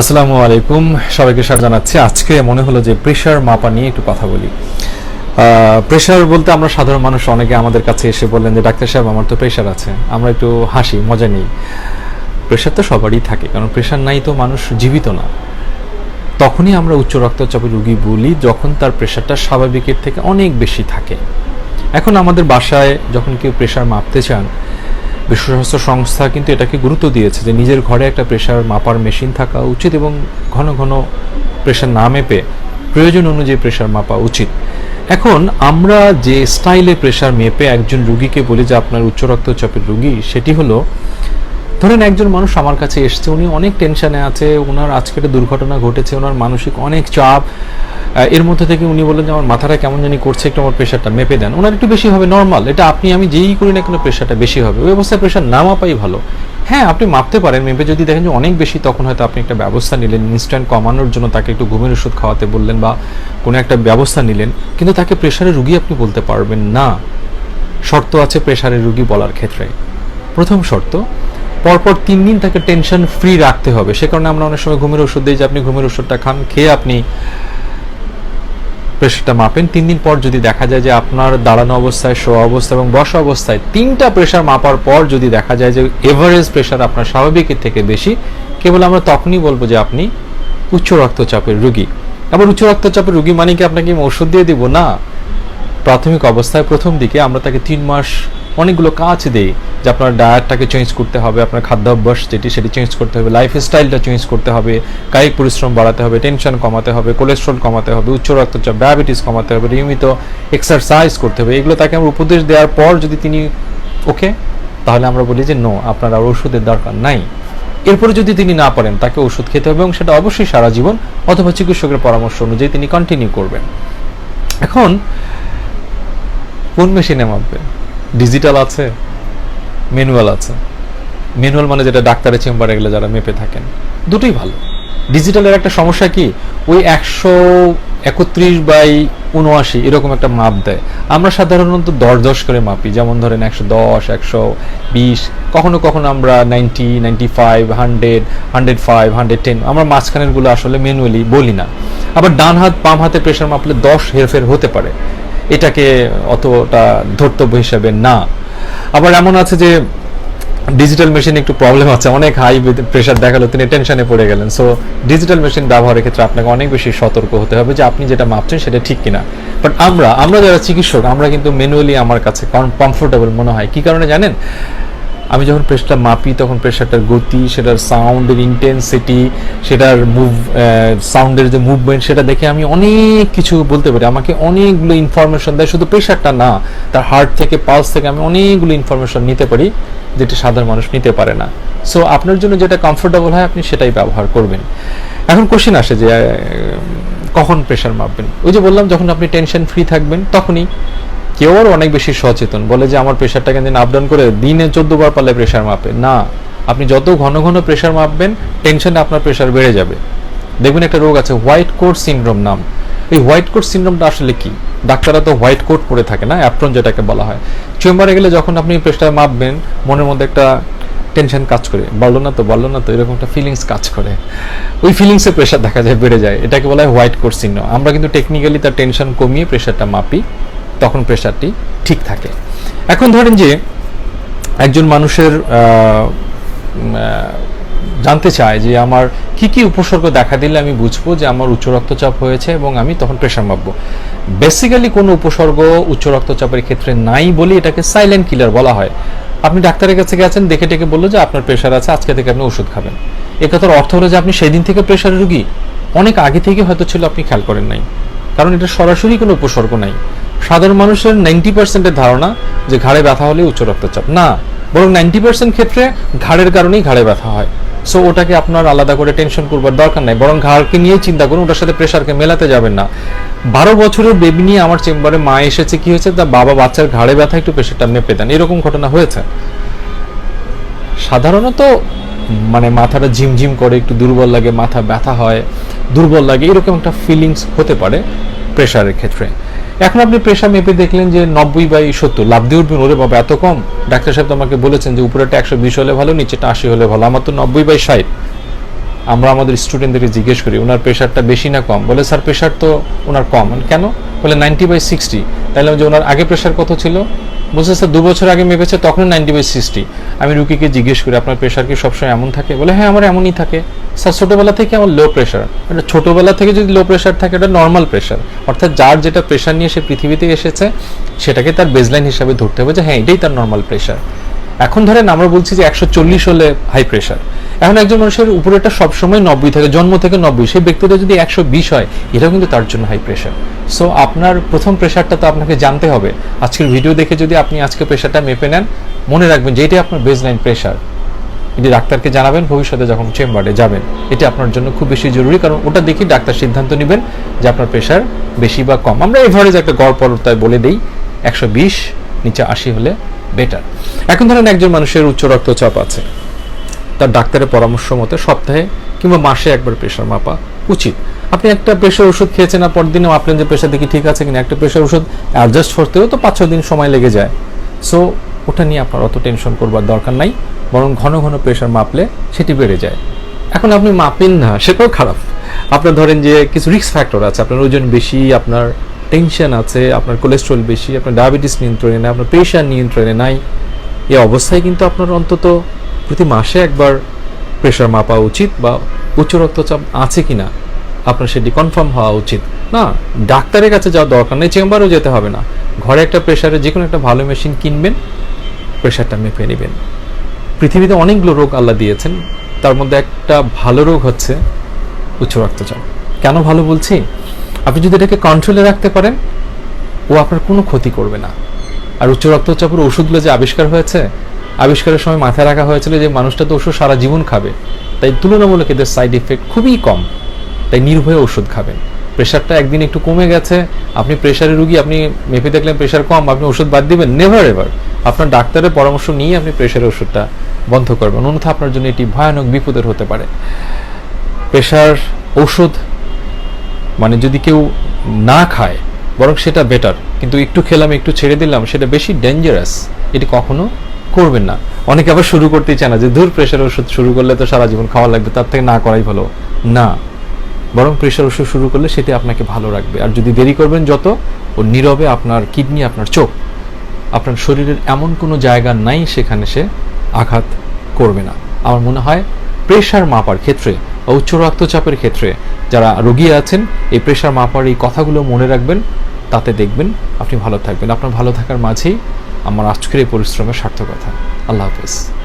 আসসালামু আলাইকুম। সবাইকে স্বাগত জানাচ্ছি। আজকে মনে হলো যে প্রেশার মাপা নিয়ে একটু কথা বলি। প্রেশার বলতে আমরা সাধারণ মানুষ অনেকে আমাদের কাছে এসে বললেন যে, ডাক্তার সাহেব, আমার তো প্রেশার আছে। আমরা একটু হাসি, মজা নিই। প্রেশার তো সবারই থাকে, কারণ প্রেশার নাই তো মানুষ জীবিত না। তখনই আমরা উচ্চ রক্তচাপের রুগী বলি যখন তার প্রেশারটা স্বাভাবিকের থেকে অনেক বেশি থাকে। এখন আমাদের বাসায় যখন কেউ প্রেশার মাপতে চান বিশ্ব স্বাস্থ্য সংস্থা কিন্তু এটাকে গুরুত্ব দিয়েছে যে নিজের ঘরে একটা প্রেশার মাপার মেশিন থাকা উচিত এবং ঘন ঘন প্রেশার না মেপে প্রয়োজন অনুযায়ী প্রেশার মাপা উচিত। এখন আমরা যে স্টাইলে প্রেশার মেপে একজন রুগীকে বলি যে আপনার উচ্চ রক্তচাপের রুগী, সেটি হলো, ধরেন একজন মানুষ আমার কাছে এসছে, উনি অনেক টেনশনে আছে ওনার আজকে একটা দুর্ঘটনা ঘটেছে ওনার মানসিক অনেক চাপ এর মধ্যে থেকে উনি বললেন যে, আমার মাথাটা কেমন জানি করছে, একটু আমার প্রেশারটা মেপে দেন। ওনার একটু বেশি হবে নর্মাল এটা আপনি, আমি যেই করি না কেন প্রেশারটা বেশি হবে। ওই অবস্থায় প্রেশার না মাপাই ভালো। হ্যাঁ আপনি মাপতে পারেন, মেপে যদি দেখেন যে অনেক বেশি, তখন হয়তো আপনি একটা ব্যবস্থা নিলেন ইনস্ট্যান্ট কমানোর জন্য তাকে একটু ঘুমের ওষুধ খাওয়াতে বললেন বা কোনো একটা ব্যবস্থা নিলেন, কিন্তু তাকে প্রেশারের রুগী আপনি বলতে পারবেন না। শর্ত আছে প্রেশারের রুগী বলার ক্ষেত্রে। প্রথম শর্ত, পরপর তিন দিন তাকে টেনশন ফ্রি রাখতে হবে। সে কারণে আমরা অনেক সময় ঘুমের ওষুধ দিই যে, আপনি ঘুমের ওষুধটা খান, খেয়ে আপনি প্রেশারটা মাপেন। তিন দিন পর যদি দেখা যায় যে আপনার দাঁড়ানো অবস্থায়, শোয়া অবস্থা এবং বসা অবস্থায় তিনটা প্রেশার মাপার পর যদি দেখা যায় যে এভারেজ প্রেশার আপনার স্বাভাবিকের থেকে বেশি, কেবল আমরা তখনই বলব যে আপনি উচ্চ রক্তচাপের রুগী। আবার উচ্চ রক্তচাপের রুগী মানে কি আপনাকে ওষুধ দিয়ে দিব? না। প্রাথমিক অবস্থায় প্রথম দিকে আমরা তাকে তিন মাস অনেকগুলো কাজ দেই যে আপনার ডায়েটটাকে চেঞ্জ করতে হবে, আপনার খাদ্যাভ্যাস যেটি সেটি চেঞ্জ করতে হবে লাইফ স্টাইলটা চেঞ্জ করতে হবে, কায়িক পরিশ্রম বাড়াতে হবে টেনশন কমাতে হবে কোলেস্ট্রল কমাতে হবে, উচ্চ রক্তচাপ ডায়াবেটিস কমাতে হবে, নিয়মিত এক্সারসাইজ করতে হবে, এগুলো তাকে আমরা উপদেশ দেওয়ার পর যদি তিনি ওকে, তাহলে আমরা বলি যে, নো, আপনার আর ওষুধের দরকার নাই। এরপরে যদি তিনি না পারেন, তাকে ওষুধ খেতে হবে এবং সেটা অবশ্যই সারা জীবন অথবা চিকিৎসকের পরামর্শ অনুযায়ী তিনি কন্টিনিউ করবেন। এখন, কোন মেশিনে মাপবে ডিজিটাল আছে ম্যানুয়াল আছে। ম্যানুয়াল মানে যেটা ডাক্তারের চেম্বারে গেলে যারা মেপে থাকেন, দুটোই ভালো। ডিজিটালের একটা সমস্যা কি? ওই একশো একত্রিশ বাই উনআশি এরকম একটা মাপ দেয়। আমরা সাধারণত দশ দশ করে মাপি। যেমন ধরেন একশো দশ, একশো বিশ, কখনো কখনো আমরা ninety ninety five, hundred hundred five, hundred ten, আমরা মাঝখানেরগুলো আসলে ম্যানুয়ালি বলি না। আবার ডান হাত, বাম হাতে প্রেশার মাপলে দশ হেরফের হতে পারে। এটাকে অতটা ধর্তব্য হিসাবে না। আবার এমন আছে যে ডিজিটাল মেশিন একটু প্রবলেম আছে। অনেক হাই প্রেশার দেখাল, তিনি টেনশনে পড়ে গেলেন। সো ডিজিটাল মেশিন ব্যবহারের ক্ষেত্রে আপনাকে অনেক বেশি সতর্ক হতে হবে যে আপনি যেটা মাপছেন সেটা ঠিক কিনা। বাট আমরা আমরা যারা চিকিৎসক, আমরা কিন্তু ম্যানুয়ালি আমার কাছে কমফোর্টেবল মনে হয়। কি কারণে জানেন? আমি যখন প্রেশারটা মাপি, তখন প্রেশারটার গতি, সেটার সাউন্ডের ইন্টেন্সিটি সেটার মুভ সাউন্ডের যে মুভমেন্ট সেটা দেখে আমি অনেক কিছু বলতে পারি। আমাকে অনেকগুলো ইনফরমেশন দেয়। শুধু প্রেশারটা না, তার হার্ট থেকে পালস থেকে আমি অনেকগুলো ইনফরমেশন নিতে পারি, যেটি সাধারণ মানুষ নিতে পারে না। সো আপনার জন্য যেটা কমফোর্টেবল হয়, আপনি সেটাই ব্যবহার করবেন। এখন কোশ্চেন আসে যে কখন প্রেশার মাপবেন? ওই যে বললাম, যখন আপনি টেনশন ফ্রি থাকবেন, তখনই কেউ আর অনেক বেশি সচেতন। বলে যে, আমার প্রেশারটাকে কিন্তু আপ ডাউন করে দিনে চোদ্দ বার পারলে প্রেশার মাপে। না, আপনি যত ঘন ঘন প্রেশার মাপবেন টেনশনে আপনার প্রেশার বেড়ে যাবে। দেখবেন একটা রোগ আছে হোয়াইট কোট সিনড্রোম নাম। এই হোয়াইট কোট সিনড্রোমটা আসলে কি? ডাক্তাররা তো হোয়াইট কোট পরে থাকে না অ্যাপ্রন যেটাকে বলা হয়। চেম্বারে গেলে যখন আপনি প্রেশার মাপবেন, মনের মধ্যে একটা টেনশন কাজ করে। বলল না তো, বলল না তো, এরকম একটা ফিলিংস কাজ করে। ওই ফিলিংসে প্রেশার দেখা যায়, বেড়ে যায়। এটাকে বলা হয় হোয়াইট কোট সিনড্রোম আমরা কিন্তু টেকনিক্যালি তার টেনশন কমিয়ে প্রেশারটা মাপি। তখন প্রেশারটি ঠিক থাকে। এখন ধরেন যে, একজন মানুষের জানতে চায় যে আমার কি কি উপসর্গ দেখা দিলে আমি বুঝব যে আমার উচ্চ রক্তচাপ হয়েছে এবং আমি তখন প্রেশার মাপবো। বেসিক্যালি কোনো উপসর্গ উচ্চ রক্তচাপের ক্ষেত্রে নাই বলে এটাকে সাইলেন্ট কিলার বলা হয়। আপনি ডাক্তারের কাছে গেছেন, দেখে টেকে বলল যে আপনার প্রেশার আছে, আজকে থেকে আপনি ওষুধ খাবেন। এ কথার অর্থ হলো যে আপনি সেই দিন থেকে প্রেশার রুগী। অনেক আগে থেকে হয়তো ছিল, আপনি খেয়াল করেন নাই। কারণ এটা সরাসরি কোনো উপসর্গ নাই। সাধারণ মানুষের নাইনটি পার্সেন্টের ধারণা যে ঘাড়ে ব্যথা হলে উচ্চ রক্তচাপ। না, বরং নাইনটি পার্সেন্ট ক্ষেত্রে ঘাড়ের কারণেই ঘাড়ে ব্যথা হয়। সো ওটাকে আপনার আলাদা করে টেনশন করবার দরকার নাই। বরং ঘাড়কে নিয়েই চিন্তা করুন, ওটার সাথে প্রেশারকে মেলাতে যাবেন না। বারো বছরের বেবি নিয়ে আমার চেম্বারে মা এসেছে, কি হয়েছে? তা বাবা বাচ্চার ঘাড়ে ব্যথা, একটু প্রেশারটা মেপে দেন। এরকম ঘটনা হয়েছে। সাধারণত মানে মাথাটা ঝিমঝিম করে, একটু দুর্বল লাগে, মাথা ব্যথা হয়, দুর্বল লাগে, এরকম একটা ফিলিংস হতে পারে প্রেশারের ক্ষেত্রে। এখন আপনি প্রেশার মেপে দেখলেন যে নব্বই বাই সত্তর, লাভ দিয়ে উঠবেন, ওরে বাবা, এত কম। ডাক্তার সাহেব তো আমাকে বলেছেন যে উপরেটা একশো বিশ হলে ভালো নিচেটা আশি হলে ভালো। আমার তো নব্বই বাই ষাট। আমরা আমাদের স্টুডেন্টদেরকে জিজ্ঞেস করি, ওনার প্রেশারটা বেশি না কম? বলে, স্যার প্রেশার তো ওনার কম। কেন? বলে, নাইনটি বাই সিক্সটি। তাহলে যে, ওনার আগে প্রেশার কত ছিল? বলছে, স্যার, দু বছর আগে মেপেছে তখন নাইনটি বাই সিক্সটি। আমি রুগীকে জিজ্ঞেস করি, আপনার প্রেশার কি সবসময় এমন থাকে? বলে হ্যাঁ আমার এমনই থাকে। স্যার, ছোটোবেলা থেকে আমার লো প্রেশার এটা ছোটোবেলা থেকে যদি লো প্রেশার থাকে এটা নর্মাল প্রেশার অর্থাৎ যার যেটা প্রেশার নিয়ে সে পৃথিবীতে এসেছে, সেটাকে তার বেজলাইন হিসাবে ধরতে হবে যে হ্যাঁ এটাই তার নর্মাল প্রেশার এখন ধরেন আমরা বলছি যে, একশো চল্লিশ হলে হাই প্রেশার এখন একজন মানুষের উপরেটা সবসময় নব্বই থাকে, জন্ম থেকে নব্বই। সেই ব্যক্তিটা যদি একশো বিশ হয়, এটাও কিন্তু তার জন্য হাই প্রেশার সো আপনার প্রথম প্রেশারটা তো আপনাকে জানতে হবে। আজকের ভিডিও দেখে যদি আপনি আজকে প্রেশারটা মেপে নেন, মনে রাখবেন যে, এটাই আপনার বেজলাইন প্রেশার এটি ডাক্তারকে জানাবেন, ভবিষ্যতে যখন চেম্বারে যাবেন। এটা আপনার জন্য খুব বেশি জরুরি, কারণ ওটা দেখি ডাক্তার সিদ্ধান্ত নেবেন যে আপনার প্রেশার বেশি বা কম। আমরা এভারেজ একটা গড় পরতায় বলে দিই, একশো বিশ, নিচে আশি হলে বেটার এখন ধরেন একজন মানুষের উচ্চ রক্তচাপ আছে। তার ডাক্তারের পরামর্শ মতে সপ্তাহে কিংবা মাসে একবার প্রেশার মাপা উচিত। আপনি একটা প্রেশার ওষুধ খেয়েছেন আর পরদিনও আপনার যে প্রেশার দেখি ঠিক আছে কিনা, একটা প্রেশার ওষুধ অ্যাডজাস্ট করতেও তো পাঁচ ছ দিন সময় লেগে যায়। সো ওটা নিয়ে আপনার অত টেনশন করবার দরকার নাই। বরং ঘন ঘন প্রেশার মাপলে সেটি বেড়ে যায়। এখন আপনি মাপেন না, সেটাও খারাপ। আপনার ধরেন যে কিছু রিস্ক ফ্যাক্টর আছে, আপনার ওজন বেশি, আপনার টেনশন আছে, আপনার কোলেস্ট্রল বেশি, আপনার ডায়াবেটিস নিয়ন্ত্রণে নাই, আপনার প্রেশার নিয়ন্ত্রণে নাই। এই অবস্থায় কিন্তু আপনার অন্তত প্রতি মাসে একবার প্রেশার মাপা উচিত বা উচ্চ রক্তচাপ আছে কি না আপনার সেটি কনফার্ম হওয়া উচিত। না, ডাক্তারের কাছে যাওয়ার দরকার নেই, চেম্বারেও যেতে হবে না। ঘরে একটা প্রেশারে যে কোনো একটা ভালো মেশিন কিনবেন প্রেশারটা মেপে নেবেন। পৃথিবীতে অনেকগুলো রোগ আল্লাহ দিয়েছেন। তার মধ্যে একটা ভালো রোগ হচ্ছে উচ্চ রক্তচাপ। কেন ভালো বলছি? আপনি যদি এটাকে কন্ট্রোলে রাখতে পারেন, ও আপনার কোনো ক্ষতি করবে না। আর উচ্চ রক্তচাপের ওষুধগুলো যে আবিষ্কার হয়েছে, আবিষ্কারের সময় মাথায় রাখা হয়েছিল যে মানুষটা তো ওষুধ সারা জীবন খাবে। তাই তুলনামূলক এদের সাইড ইফেক্ট খুবই কম। তাই নির্ভয়ে ওষুধ খাবেন। প্রেশারটা একদিন একটু কমে গেছে। আপনি প্রেশারের রুগী, আপনি মেপে দেখলেন প্রেশার কম, আপনি ওষুধ বাদ দিবেন নেভার এভার আপনার ডাক্তারের পরামর্শ নিয়ে আপনি প্রেশারের ওষুধটা বন্ধ করবেন। অন্যথা আপনার জন্য এটি ভয়ানক বিপদের হতে পারে। প্রেশার ওষুধ মানে যদি কেউ না খায়, বরং সেটা বেটার কিন্তু একটু খেলাম, একটু ছেড়ে দিলাম, সেটা বেশি ডেঞ্জারাস এটি কখনো করবেন না। অনেকে আবার শুরু করতেই চায় না যে দূর প্রেশার ওষুধ শুরু করলে তো সারা জীবন খাওয়া লাগবে, তার থেকে না করাই ভালো। না। বরং প্রেশার ওষুধ শুরু করলে সেটি আপনাকে ভালো রাখবে। আর যদি দেরি করবেন, যত ও নীরবে আপনার কিডনি আপনার চোখ। আপনার শরীরের এমন কোনো জায়গা নাই সেখানে সে আঘাত করবে না। আমার মনে হয় প্রেশার মাপার ক্ষেত্রে বা উচ্চ রক্তচাপের ক্ষেত্রে যারা রোগী আছেন, এই প্রেশার মাপার এই কথাগুলো মনে রাখবেন, তাতে দেখবেন আপনি ভালো থাকবেন। আপনার ভালো থাকার মাঝেই আমার আজকের এই পরিশ্রমের সার্থকতা। আল্লাহ হাফেজ।